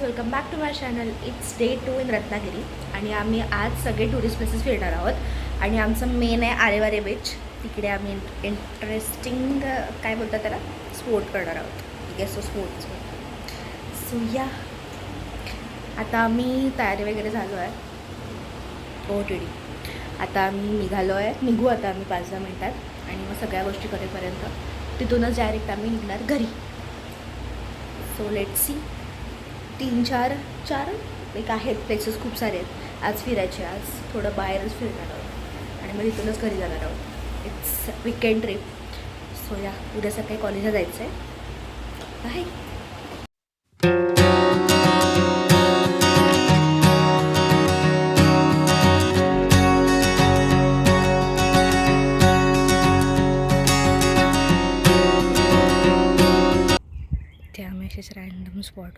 Guys welcome back to my channel it's day two in Ratnagiri आणि आम्ही आज सगळे टुरिस्ट प्लेसेस फिरणार आहोत. आणि आमचं मेन आहे आरेवारे बीच तिकडे आम्ही इंटरेस्टिंग काय बोलतात त्याला? स्पोर्ट करणार आहोत. ठीक आहे सो स्पोर्ट्स सो या आता आम्ही तयारी वगैरे झालो आहे. ओ टी डी आता आम्ही निघालो आहे. निघू आता आम्ही पाच दहा मिनटात. आणि मग सगळ्या गोष्टी करेपर्यंत. तिथूनच डायरेक्ट आम्ही निघणार घरी. सो लेट सी तीन चार चार एक आहेत प्लेसेस खूप सारे आहेत. आज फिरायचे आज. थोडं बाहेरच फिरणार आहोत. आणि मग इथूनच घरी जाणार आहोत. इट्स विकेंड ट्रिप सो या उद्या सकाळी कॉलेजला जायचं आहे बाय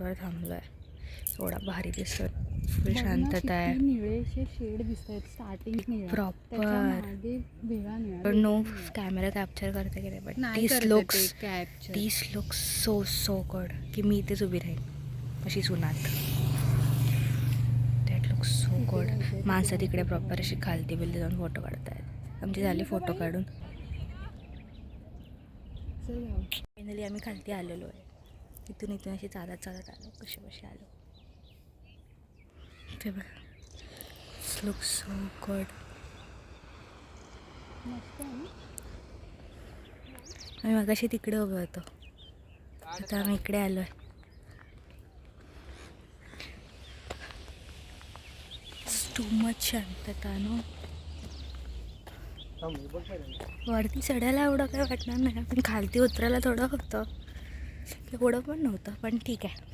स्पॉटवर थांबलो आहे एवढा भारी दिसतो फुल शांतता आहे. निळेसे शेड दिसत आहेत स्टार्टिंग पण नो कॅमेरा कॅप्चर करते की नाही बट करत लुक्स ते capture. This looks so so good की मी इथेच उभी राहीन. अशी सुनात. दॅट लुक्स सो गुड माणसं तिकडे. प्रॉपर अशी खालती बिलती जाऊन फोटो काढतायत. आमची झाली फोटो काढून. फायनली आम्ही खालती आलेलो आहे. इथून इथून अशी चालत चालत आलो कसे कसे आलो. ते बघा. Look so good? आम्ही मगाशी तिकडे उभे होतो. आता आम्ही इकडे आलो आहे टू मच शांतता नो. वरती चढायला एवढं काय वाटणार नाही पण खालती उतरायला थोडं होतं एवढं पण नव्हतं पण ठीक आहे.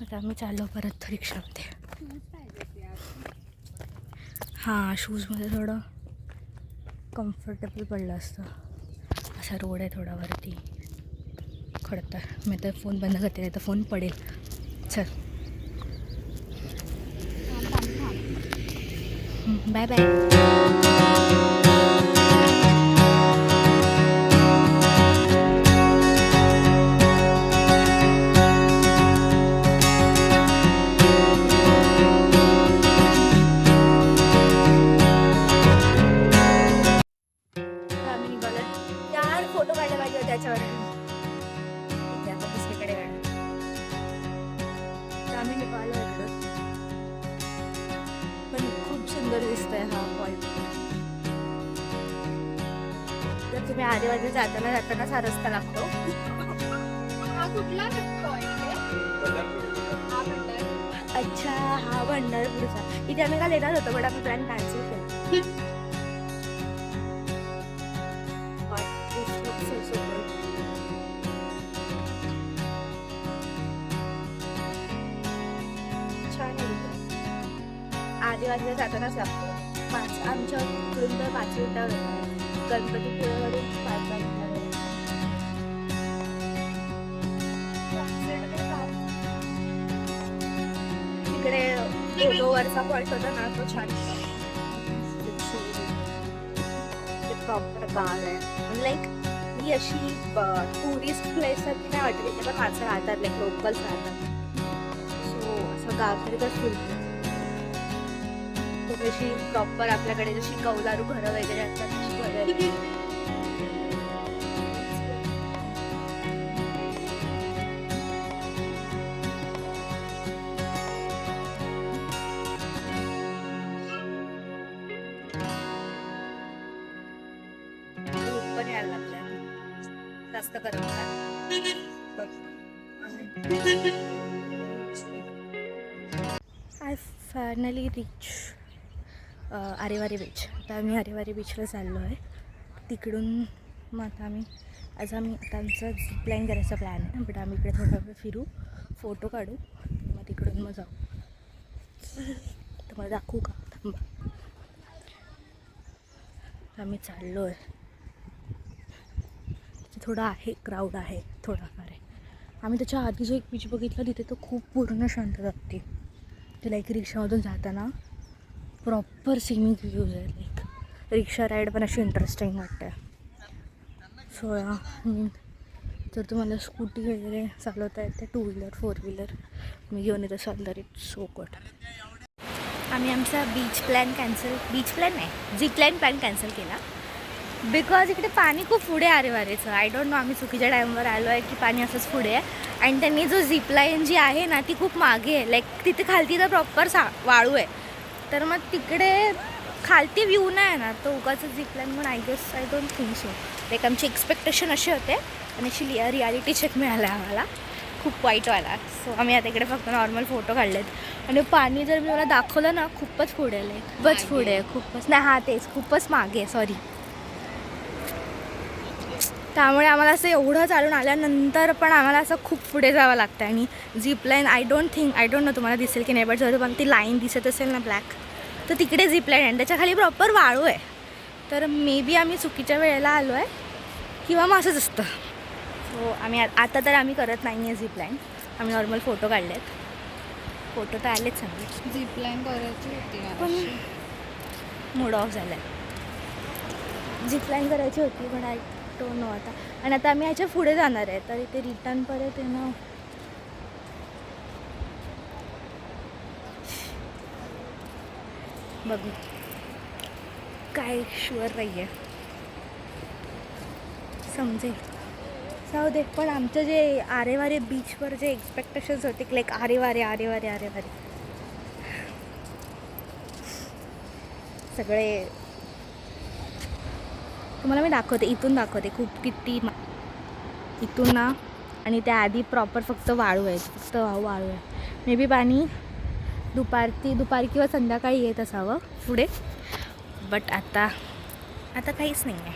आता आम्ही चाललो परत रिक्षामध्ये हां शूजमध्ये थोडं कम्फर्टेबल पडलं असतं. असा रोड आहे थोडा वरती. खडतर. मी तर फोन बंद करते नाही तर फोन पडेल. चल. बाय बाय इथे. वाजले जातानाच लागतो पाच आमच्या इकडून तर पाच मिनिटावर गणपतीपुळेवरून पाच दहा मिनिटावर तिकडे फोटो वरचा पॉईंट होता ना तो छान प्रॉपर गाव आहे. लाईक ही अशी टुरिस्ट प्लेस सारखी नाही वाटत. पण माणसं राहतात लाईक लोकल्स राहतात. सो असं गावसारखंच तर खूप जशी प्रॉपर आपल्याकडे जशी कौलारू घरं वगैरे असतात तशी घरं पण यायला जास्त गरम I finally reach Aarewari beach आता आम्ही आरेवारी बीचला चाललो आहे. तिकडून मग आता आम्ही आज आम्ही आता आमचा प्लॅन करायचा प्लॅन आहे. बट आम्ही इकडे थोडा वेळ फिरू फोटो काढू मग तिकडून मग जाऊ. तर मला दाखवू का? थांबा. आम्ही चाललो आहे. थोडं आहे क्राऊड आहे थोडाफार आहे. आम्ही त्याच्या आधी जो एक बीच बघितला तिथे तर खूप पूर्ण शांतता होती तिला एक रिक्षामधून जाताना प्रॉपर स्विमिंग व्ह्यूज आहे लाईक रिक्षा राईड पण अशी इंटरेस्टिंग वाटते. सो मी जर तुम्हाला स्कूटी वगैरे चालवता येते टू व्हीलर फोर व्हीलर मी घेऊन येत असाल तर इट्स सो गुड आम्ही आमचा beach plan cancel beach plan नाही जी प्लॅन प्लॅन कॅन्सल केला. बिकॉज इकडे पाणी खूप पुढे आहे वारेचं आय डोंट नो आम्ही चुकीच्या टाईमवर आलो आहे की पाणी असंच पुढे आहे. आणि त्यांनी जो झिपलाईन जी आहे ना ती खूप मागे आहे. लाईक तिथे खालती तर प्रॉपर सा वाळू आहे. तर मग तिकडे खालती व्ह्यू नाही आहे ना तो उगाचं लाईन म्हणून I guess I don't think so like आमचे एक्सपेक्टेशन असे होते. आणि अशी रियालिटी चेक मिळाला आम्हाला. खूप वाईट व्हायला. सो आम्ही आता इकडे फक्त नॉर्मल फोटो काढलेत. आणि पाणी जर मी मला दाखवलं ना खूपच पुढे आहे खूपच. पुढे आहे खूपच नाही हा तेच. खूपच मागे सॉरी त्यामुळे आम्हाला असं एवढं चालून आल्यानंतर पण आम्हाला असं खूप पुढे जावं लागतं आणि zip line I don't think I don't know तुम्हाला दिसेल की नाही बट जर तुम्हाला ती लाईन दिसत असेल ना ब्लॅक तर तिकडे झिप लाईन आहे. त्याच्याखाली प्रॉपर वाळू आहे. तर मे बी आम्ही चुकीच्या वेळेला आलो आहे किंवा मग असंच असतं. सो आम्ही आता तर आम्ही करत नाही आहे झिप लाईन आम्ही नॉर्मल फोटो काढलेत. फोटो तर आलेच चांगले झिप लाईन करायची होती पण. मूड ऑफ झाला आहे झिप लाईन करायची होती पण आय तो नव्हता. आणि आता आम्ही ह्याच्या पुढे जाणार आहे. तर इथे रिटर्न परत येणं बघू. काय शुअर नाही आहे समजेल. जाऊ दे पण आमचं जे आरेवारे बीचवर जे एक्सपेक्टेशन्स होते लाईक आरेवारे आरेवारे आरेवारे. सगळे तुम्हाला मी दाखवते इथून दाखवते खूप किती इथून ना. आणि त्या आधी प्रॉपर फक्त वाळू आहे फक्त वाळू आहे मे बी पाणी दुपारती दुपारी किंवा संध्याकाळी येत असावं पुढे. बट आता आता काहीच नाही आहे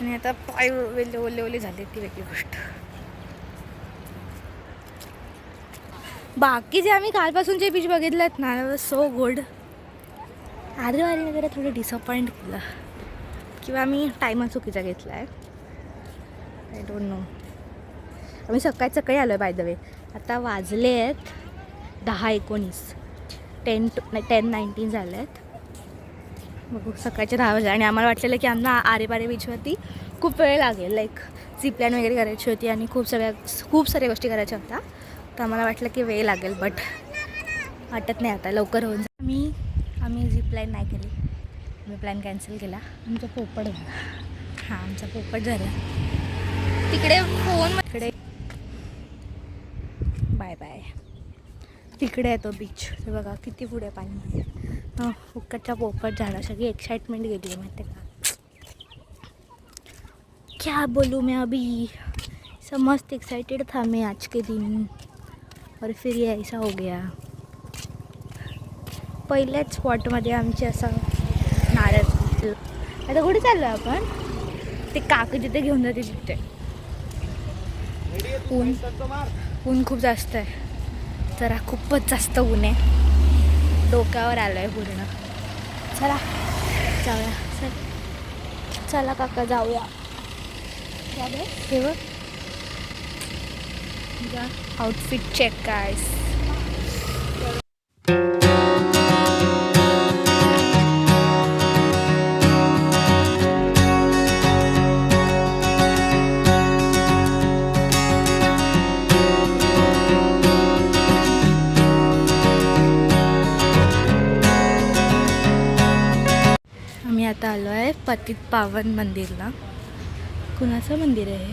आणि आता पाय वेले ओले ओले झाले ती वेगळी गोष्ट. बाकी जे आम्ही कालपासूनचे बीच बघितलेत ना सो गुड आरेवारीने जरा थोडं डिसअपॉइंट केलं किंवा आम्ही टायमा चुकीचा घेतला आहे आय डोंट नो आम्ही सकाळी सकाळी आलो आहे बाय द वे आता वाजले आहेत दहा एकोणीस. टेन टू नाही टेन नाईन्टीन झाले आहेत बघू सकाळचे दहा वाजले. आणि आम्हाला वाटलेलं की आम्हाला आरेपारे बीचवरती खूप वेळ लागेल. लाईक प्लॅन वगैरे करायची होती आणि खूप सगळ्या खूप साऱ्या गोष्टी करायच्या होत्या. तर आम्हाला वाटलं की वेळ लागेल बट वाटत नाही आता. लवकर होऊन मी आम्ही जी प्लॅन नाही केली. आम्ही प्लॅन कॅन्सल केला. आमचा पोपट झाला. हां आमचा पोपट झाला. तिकडे फोन तिकडे बाय बाय तिकडे आहे तो बीच ते बघा किती पुढे पाणी हं, फुकटचा पोपट झाला. सगळी एक्साइटमेंट गेली आहे माहिती का? क्या बोलूँ मैं अभी? सब मस्त एक्साइटेड था मैं आज के दिन. और फिर ये ऐसा हो गया. पहिल्याच स्पॉटमध्ये आमचे असं नारळ. आता कुठे चाललो आपण? ते काकू जिथे घेऊन जाते तिथे. ऊन. ऊन खूप जास्त आहे. जरा खूपच जास्त ऊन आहे. डोक्यावर आलं आहे पूर्ण. चला. जाऊया. चल. चला काका जाऊया. हे बघ. आउटफिट चेक काय पतित पावन मंदिरला. कुणाचं मंदिर आहे?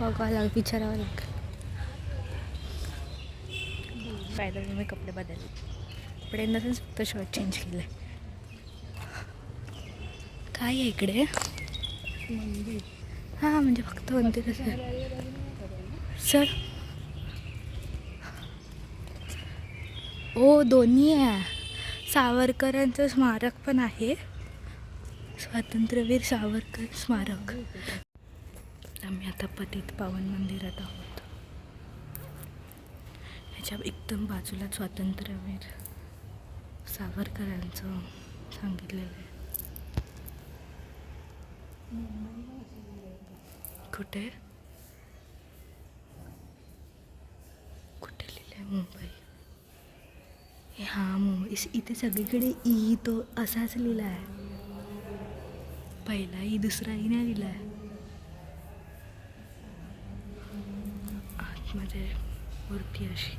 बघावं लागेल विचारावं लागेल. फायदा मी कपडे बदलले. कपडे नसेल फक्त शर्ट चेंज केलं काय आहे इकडे? हां म्हणजे फक्त मंदिर असं. सर? हो दोन्ही आहे. सावरकरांचं स्मारक पण आहे. स्वातंत्र्यवीर सावरकर स्मारक. आम्ही आता पतित पावन मंदिरात आहोत. ह्याच्या एकदम बाजूला स्वातंत्र्यवीर सावरकरांचं सांगितलेलं आहे. कुठे? कुठे लिहिलं आहे मुंबई? हां इस- इथे सगळीकडे ई तो असाच लिहिला आहे पहिला ई दुसरा ई नाही लिहिला आहे आतमध्ये वरती अशी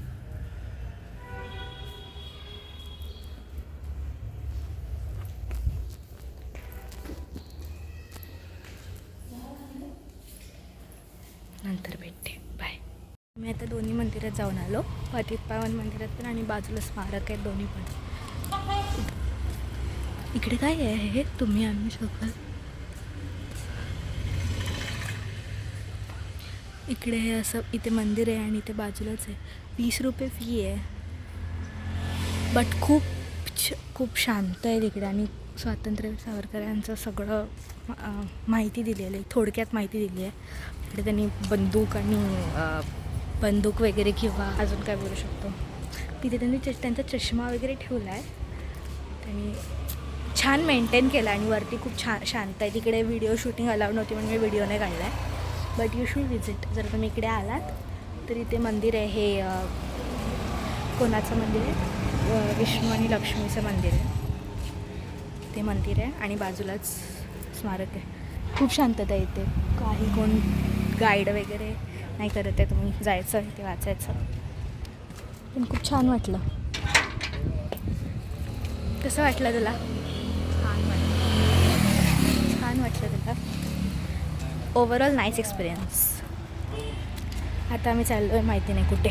मंदिरात जाऊन आलो. पतित पावन मंदिरात पण आणि बाजूला स्मारक आहेत दोन्ही पण. इकडे काय आहे? हे तुम्ही आणू शकाल? इकडे हे असं इथे मंदिर आहे आणि इथे बाजूलाच आहे. वीस रुपये फी आहे. बट खूप खूप शांत आहे तिकडे आणि स्वातंत्र्य सावरकरांचं सगळं माहिती दिलेली आहे. थोडक्यात माहिती दिली आहे. इकडे त्यांनी बंदूक आणि बंदूक वगैरे किंवा अजून काय बोलू शकतो. तिथे त्यांनी चष त्यांचा चष्मा वगैरे ठेवला आहे त्यांनी छान मेंटेन केलं आणि वरती खूप छान शांत आहे. तिकडे व्हिडिओ शूटिंग अलाउड नव्हती म्हणून मी व्हिडिओ नाही काढला आहे बट यू शूड विजिट जर तुम्ही इकडे आलात तर इथे मंदिर आहे. हे कोणाचं मंदिर आहे? विष्णू आणि लक्ष्मीचं मंदिर आहे. ते मंदिर आहे आणि बाजूलाच स्मारक आहे. खूप शांतता येते इथे. काही कोण गाईड वगैरे नाही करत आहे तुम्ही जायचं ते वाचायचं. पण खूप छान वाटलं. कसं वाटलं तुला? छान वाटलं. तुला. ओव्हरऑल नाईस एक्सपिरियन्स आता आम्ही चाललो आहे माहिती नाही कुठे?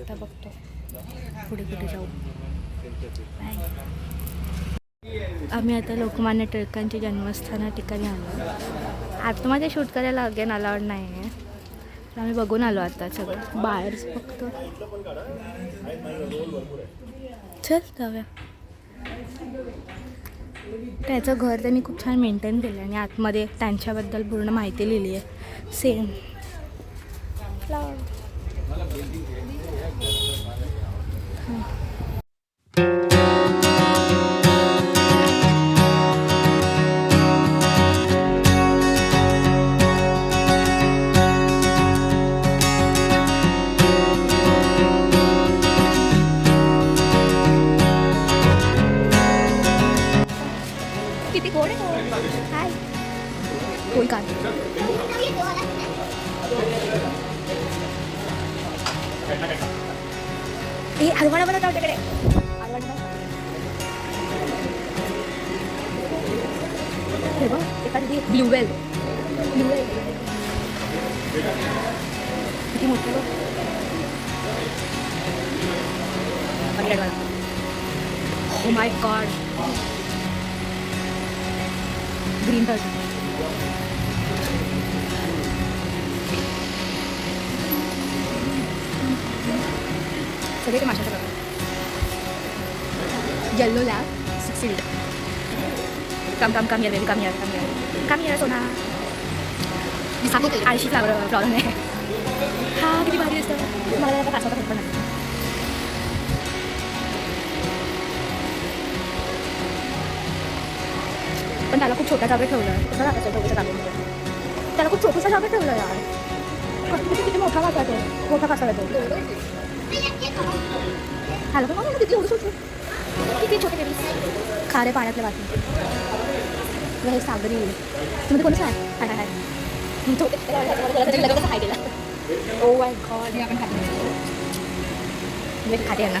आता बघतो. पुढे कुठे जाऊ. आम्ही आता लोकमान्य टिळकांच्या जन्मस्थाना ठिकाणी आलो. आतमध्ये शूट करायला अगेन अलाउड नाही आहे तर आम्ही बघून आलो आता सगळं. बाहेर बघतो चल जाऊया. त्याचं घर त्यांनी खूप छान मेंटेन केलं आणि आतमध्ये त्यांच्याबद्दल पूर्ण माहिती लिहिली आहे सेम किती गोड आहे हाय कोण का ए हलवाडा बनवत आमच्याकडे हे बघ एखादी ब्ल्यू वेल ब्ल्यू वेल किती मोठी बघ Oh my god. green tau semua. Sabi ka masyadong. Yellow lah. Sexy. Come, come, come here, baby. Come here, come here. Come here, Sona. Bisa aku ke? Ayo, sih, lah, bro. Bro, bro, bro. Ha, kita banget, ya, sih. Malah, ya, pakai sotak, pernah. पण त्याला छोट्या जागेत ठेवलं कसं राहतं छोट्या जागेमध्ये त्याला खूप छोटूसा जागेत ठेवलं यार किती मोठा कासा आहे तो मोठा कसा येतो तो पण किती एवढं छोटू किती छोटे बेबीज खारे पाण्यातले बाकी हे सागरी तुम्ही कोणचं आहे काय काय छोटे लगेच हाय ओ वाय गॉड हे आपण खाते मी खाते यांना.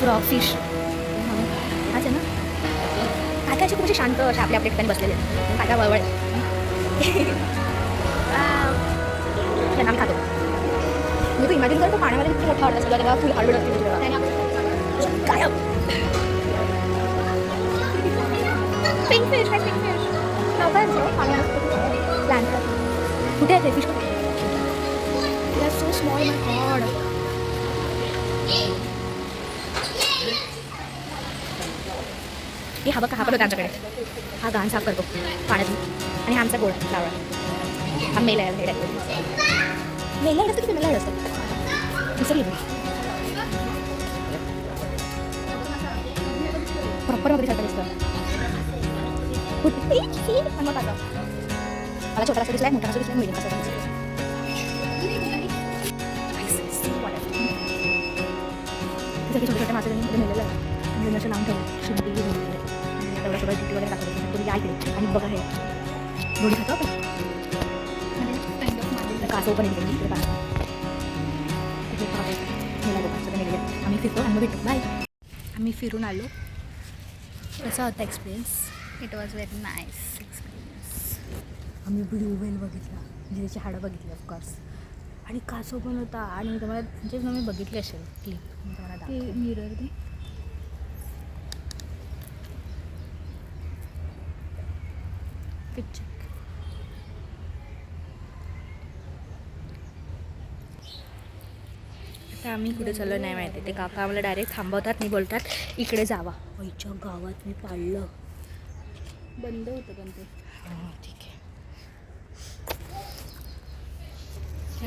फ्रॉक फिश हाच आहे ना काय काय असे खूप असे शांत असे आपल्या आपल्या ठिकाणी बसलेले आहेत. काय काय वळवळ त्यांना आम्ही खातो म्हणजे तू इमॅजिन कर तो पाण्यामध्ये किती मोठा हरला सगळं त्याला फुल हरवड असते तेव्हा गायब पिंक फिश आहे पिंक फिश लवकर प्लॅन कुठे आहे ते fish so small my God हे हा बघा हा बघा त्यांच्याकडे हा घाण साफ करतो. पाण्यातून. आणि हा आमचा गोड फ्लावर हा मेला आहे हेड मेला मेल असतं की फिमेल हेड असतं विसरली प्रॉपर वगैरे सारखं दिसतं. मग आता मला छोटा असं दिसलाय मोठा असं दिसलाय. मिडियम असं दिसलं छोटे छोटे मासे मध्ये आहे. आणि असं नाव ठेवलं. शिंपी तेवढं सगळं ड्युटी वगैरे दाखवलं तुम्ही इकडे आणि बघा हे दोन्ही खातो आपण? कासव पण इकडे पाहा. सगळं आम्ही फिरतो आणि भेटतो. बाय आम्ही फिरून आलो. कसा होता experience it was very nice experience आम्ही ब्लू वेल बघितला. त्याची हाडं बघितली ऑफकोर्स आणि कासव पण होता. आणि तुम्हाला म्हणजे तुम्ही बघितली असेल क्लिप तुम्हाला. मिरर दे पिक्चर आता आम्ही कुठे चाललो नाही माहिती. ते काका आम्हाला डायरेक्ट थांबवतात आणि बोलतात इकडे जावा. आईच्या गावात मी पाळलं बंद होतं पण ते. हां ठीक आहे.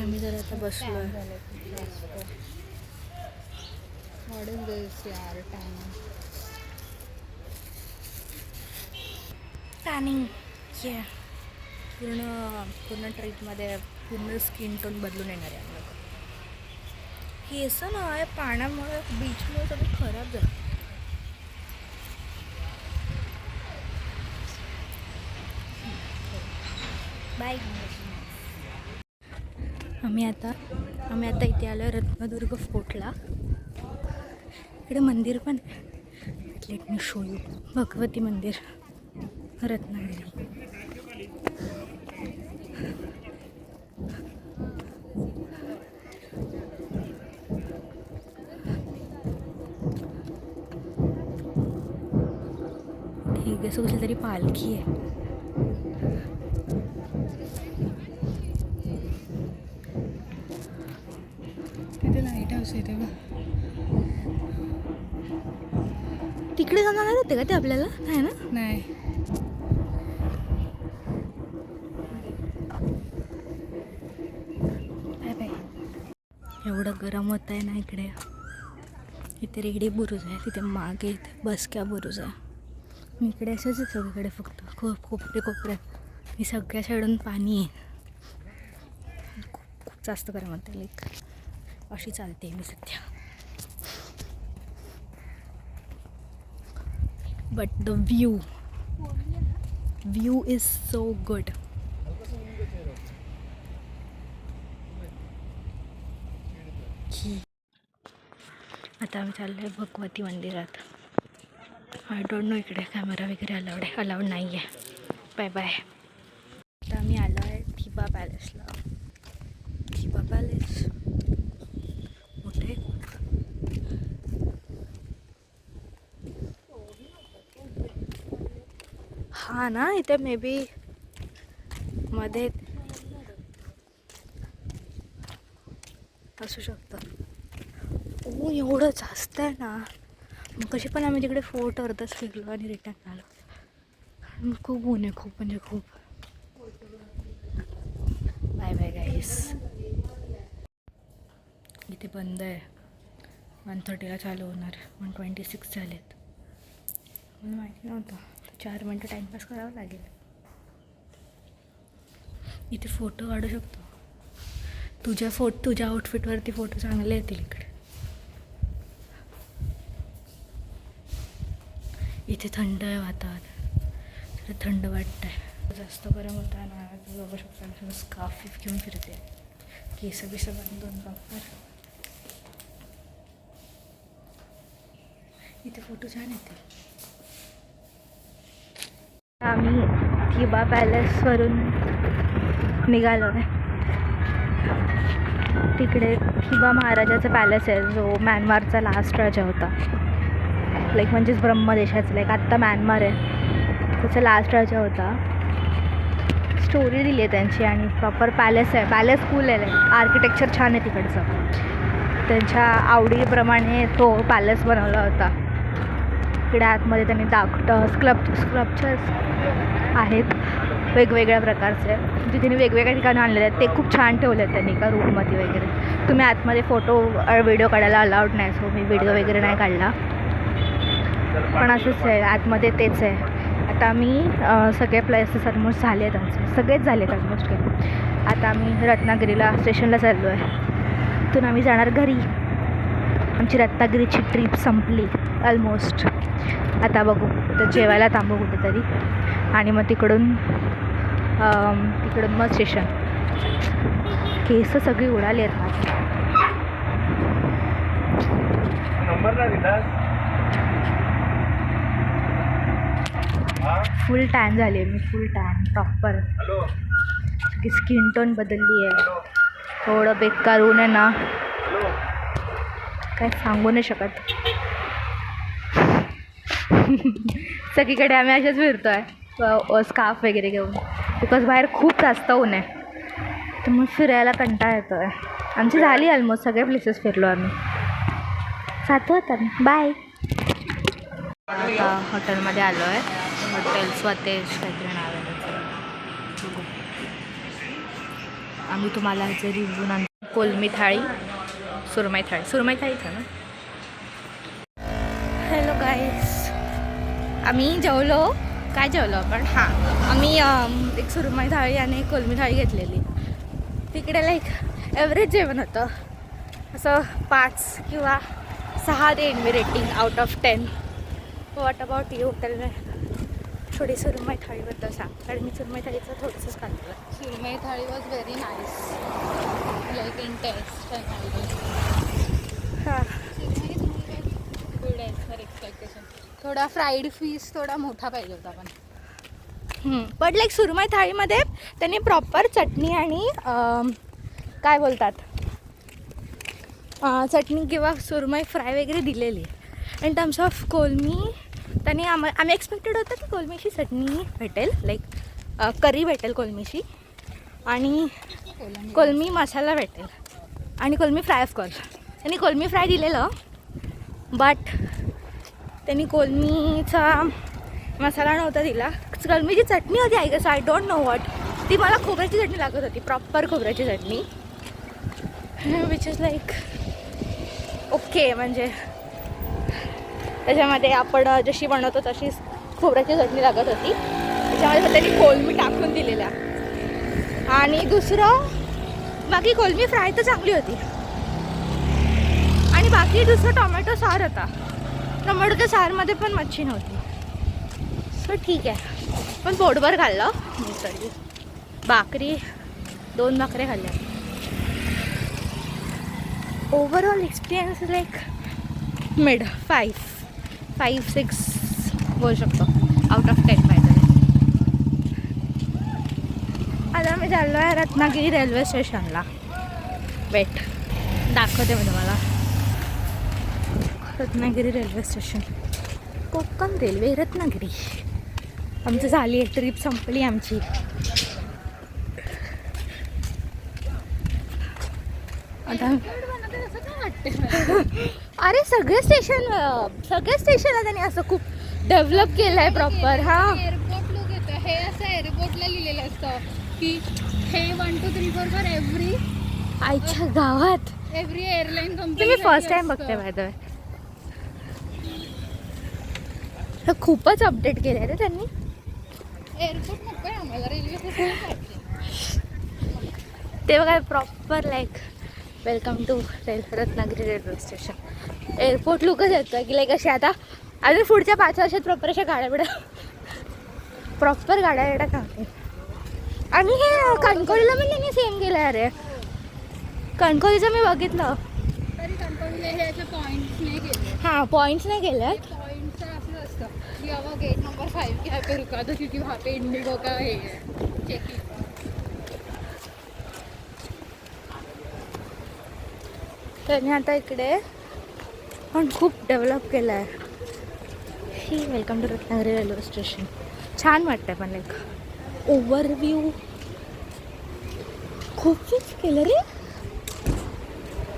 आम्ही जर आता बसलो दिस यार टाइम टॅनिंग ये पूर्ण पूर्ण ट्रीटमध्ये पूर्ण स्किन टोन बदलून येणार आहे. आपलं हे असं ना या पाण्यामुळे बीचमुळे सगळं खराब झालं. बाय. आम्ही आता आम्ही आता इथे आलो रत्नदुर्ग फोर्टला. इकडे मंदिर पण let me show you Bhagwati मंदिर. रत्नागिरी. ठीक आहे सो कसली तरी पालखी आहे. तिथे लाइट हाऊस तेव्हा तिकडे जाणार होते का ते आपल्याला? नाही ना? नाही. एवढं गरम होत आहे ना इकडे. इथे रेडी बुरुज आहे तिथे मागे इथे बसक्या बुरुज आहे. मी इकडे असंच सगळीकडे फक्त. खूप कोपरे कोपऱ्यात मी सगळ्या साईडून पाणी आहे. खूप खूप जास्त गरम होतं लाईक अशी चालते मी सध्या. But the view view is so good आता आम्ही चाललो आहे भगवती मंदिरात. आय डोंट नो इकडे कॅमेरा वगैरे अलाउड आहे. अलाउड नाही आहे बाय बाय आता आम्ही आलो आहे थिबा पॅलेसला थिबा पॅलेस मोठे हा ना इथे मे बी मध्ये असू शकतं. ओ एवढं जास्त आहे ना. कशी पण आम्ही तिकडे फोर्ट अर्धच फिरलो आणि रिटर्न आलो. खूप ऊन आहे खूप म्हणजे खूप. बाय बाय गाईस इथे बंद आहे. वन थर्टीला चालू होणार. वन ट्वेंटी सिक्स झालेत. मला माहिती नव्हतं. चार मिनटं टाईमपास करावा लागेल. इथे फोटो काढू शकतो. तुझ्या फोट तुझ्या आउटफिटवरती फोटो चांगले येतील इकडे. इथे थंड आहे वातावरण. थंड वाटतं आहे जास्त गरम होत आहे ना बघू शकता स्कार्फ घेऊन फिरते. केस बिस बांधून प्रॉपर इथे फोटो छान येते आम्ही थिबा पॅलेसवरून निघालो आहे. तिकडे थिबा महाराजाचा पॅलेस आहे जो म्यानमारचा लास्ट राजा होता. लाईक म्हणजेच ब्रह्मदेशाचं लाईक आत्ता म्यानमार आहे. त्याचा लास्ट राजा होता. स्टोरी दिली आहे त्यांची आणि प्रॉपर पॅलेस आहे. पॅलेस कूल आहे लाईक आर्किटेक्चर छान आहे तिकडचं. त्यांच्या आवडीप्रमाणे तो पॅलेस बनवला होता. इकडे आतमध्ये त्यांनी दाखट स्क्लब स्क्लपचर्स आहेत वेगवेगळ्या प्रकारचे. म्हणजे जे त्यांनी वेगवेगळ्या ठिकाणी आणलेले आहेत. ते खूप छान ठेवले आहेत त्यांनी का रूममध्ये वगैरे. तुम्ही आतमध्ये फोटो व्हिडिओ काढायला अलाउड नाही सो मी व्हिडिओ वगैरे नाही काढला. पण असंच आहे आतमध्ये तेच आहे. आता आम्ही सगळे प्लेसेस ऑलमोस्ट झाले आहेत आमचे. सगळेच झाले आहेत ऑलमोस्ट काही आता आम्ही रत्नागिरीला स्टेशनला चाललो आहे. तिथून आम्ही जाणार घरी. आमची रत्नागिरीची ट्रिप संपली ऑलमोस्ट आता बघू तर जेवायला थांबू कुठेतरी. आणि मग तिकडून तिकडून मग स्टेशन केस सगळी उडाली आहेत माझी नंबर नाही दिला हा फुल टॅन झाली आहे. मी full tan proper hello skin tone बदलली आहे. थोडं बेकार ऊन आहे ना. काय सांगू नाही शकत. सगळीकडे आम्ही असेच फिरतो आहे स्कार्फ वगैरे घेऊन. बिकॉज बाहेर खूप जास्त ऊन आहे. तर मग फिरायला कंटाळा येतो आहे आमची झाली ऑलमोस्ट सगळे प्लेसेस फिरलो आम्ही. जातो आता बाय हॉटेलमध्ये आलो आहे हॉटेल स्वतेज काहीतरी नाव आहे त्याचं. बघू आम्ही तुम्हाला ह्याचे रिव्ह्यू नंतर कोलमी थाळी सुरमई थाळी सुरमई थाळी था ना? हॅलो गाईस आम्ही जेवलो. काय जेवलो आपण? हां. आम्ही एक सुरमई थाळी आणि एक कोलमी थाळी घेतलेली. तिकडे लाईक एव्हरेज जेवण होतं. असं पाच किंवा सहा देईन मी rating out of ten what about you तर थोडी सुरमई थाळीबद्दल सांग कारण मी सुरमई थाळीचं थोडंसंच खाल्लं सुरमई थाळी was very nice like in taste हां. गुड फॉर एक्सपेक्टेशन थोडा फ्राईड फिश थोडा मोठा पाहिजे होता पण. बट लाईक सुरमई थाळीमध्ये त्यांनी प्रॉपर चटणी आणि काय बोलतात? चटणी किंवा सुरमई फ्राय वगैरे दिलेली. इन टर्म्स ऑफ कोलमी त्यांनी आम आम्ही एक्सपेक्टेड होतं की कोलमीची चटणी भेटेल लाईक करी भेटेल कोलमीची. आणि कोलमी मसाला भेटेल. आणि कोलमी फ्राय ऑफकोर्स त्यांनी कोलमी फ्राय दिलेलं बट त्यांनी कोलमीचा मसाला नव्हता दिला. कोलमीची चटणी होती I guess I don't know what ती मला खोबऱ्याची चटणी लागत होती प्रॉपर खोबऱ्याची चटणी. विच इज लाईक ओके म्हणजे त्याच्यामध्ये आपण जशी बनवतो तशीच खोबऱ्याची चटणी लागत होती. त्याच्यामध्ये त्यांनी कोलमी टाकून दिलेल्या. आणि दुसरं बाकी कोलमी फ्राय तर चांगली होती. आणि बाकी दुसरं टोमॅटो सार होता. टोमॅटोच्या सारमध्ये पण मच्छी नव्हती. सो ठीक आहे. पण पोटभर खाल्लं. मी भाकरी दोन भाकऱ्या खाल्ल्या. Overall experience like mid five five six बोलू शकतो. आउट ऑफ टेन पाहिजे आता मी चाललो आहे रत्नागिरी रेल्वे स्टेशनला वेट दाखवते मी तुम्हाला. Ratnagiri railway station Konkan railway Ratnagiri. आमची झाली आहे ट्रिप संपली आमची. आता अरे सगळे स्टेशन सगळे स्टेशन त्यांनी असं खूप डेव्हलप केलं आहे प्रॉपर हां. एअरपोर्ट लोक येतं. हे असं एअरपोर्टला लिहिलेलं असतं की हे one two three four for every आईच्या गावात. एव्हरी एअरलाईन कंपनी मी फर्स्ट टाइम बघते माहिती हे खूपच अपडेट केलं आहे रे त्यांनी. एअरपोर्ट नको आहे आम्हाला रेल्वे स्टेशन ते बघा proper like welcome to rail Ratnagiri railway station airport लुकच येतं की लाईक असे आता अजून पुढच्या पाच वर्षात प्रॉपर अशा गाड्या बिड्या प्रॉपर गाड्या बिड्या थांबते आणि हे कणकोलीला पण त्यांनी सेम केलं आहे अरे. कणकोलीचं मी बघितलं. हे पॉईंट्स नाही केले. हां की गेट नंबर फाइव की यहाँ पे रुका दो क्योंकि वहाँ पे इंडिगो का हे चेकिंग त्यांनी आता इकडे पण खूप डेव्हलप केलं आहे Marathi welcome to Ratnagiri railway station छान वाटतंय पण लाईक ओव्हरव्ह्यू खूप फिक्स केलं रे.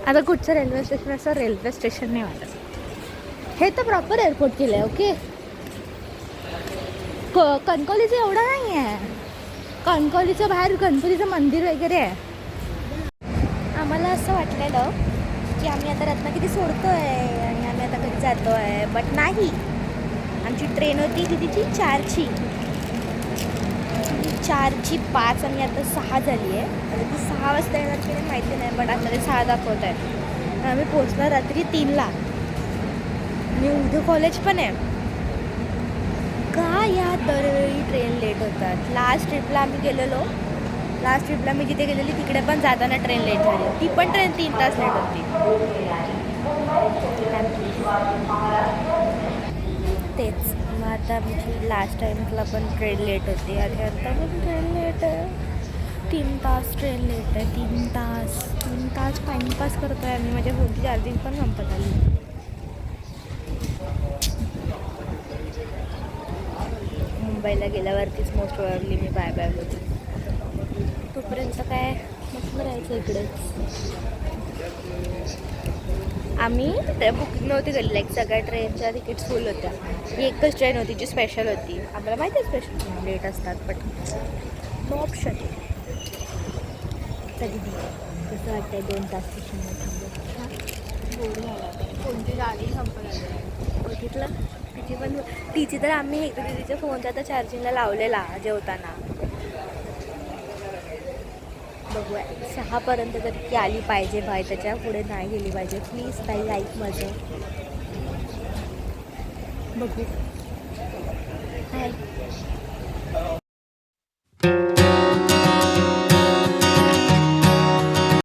आता कुठचं रेल्वे स्टेशन असं रेल्वे स्टेशन नाही वाटत. हे तर प्रॉपर एअरपोर्ट केलं आहे ओके क कणकवलीचं एवढं नाही आहे कणकवलीचं बाहेर गणपतीचं मंदिर वगैरे आहे. आम्हाला असं वाटलेलं की आम्ही आता रत्नागिरी सोडतो आहे जातो आहे बट नाही. आमची ट्रेन होती कितीची? चारची. चारची पाच आणि आता सहा झाली आहे. आता ती सहा वाजता येणार की नाही माहिती नाही बट आता सहा दाखवत आहे आम्ही पोचणार रात्री तीनला. आणि उद्या कॉलेज पण आहे. का या दरवेळी ट्रेन लेट होतात? लास्ट ट्रिपला आम्ही गेलेलो. लास्ट ट्रिपला मी जिथे गेलेली तिकडे पण जाताना ट्रेन लेट झाली. ती पण ट्रेन तीन तास लेट होती. तेच. मग आता आमची लास्ट टाईमला पण ट्रेन लेट होती. आणि आता पण ट्रेन लेट आहे. तीन तास ट्रेन लेट आहे. तीन तास. तीन तास टाईमपास करतो आहे आम्ही. म्हणजे माझ्या फोनची चार्जिंग पण संपत आली. मुंबईला गेल्यावरतीच मोस्ट प्रॉब्ली मी बाय बाय होती तोपर्यंत काय? मस्त राहायचं इकडेच आम्ही बुकिंग नव्हती केली लाईक सगळ्या ट्रेनच्या तिकीट्स फुल होत्या. ही एकच ट्रेन होती जी स्पेशल होती. आम्हाला माहिती आहे स्पेशल लेट असतात बट नो ऑप्शन कधी कसं वाटतंय दोन तास कोणती गाडी आली? बघितलं? तिची पण तिची तर आम्ही एकदा तिच्या फोनचा तर चार्जिंगला लावलेला जेवताना. बघूया. सहापर्यंत तर ती आली पाहिजे बाय त्याच्या पुढे नाही गेली पाहिजे. प्लीज काही लाईक माझं. बघू.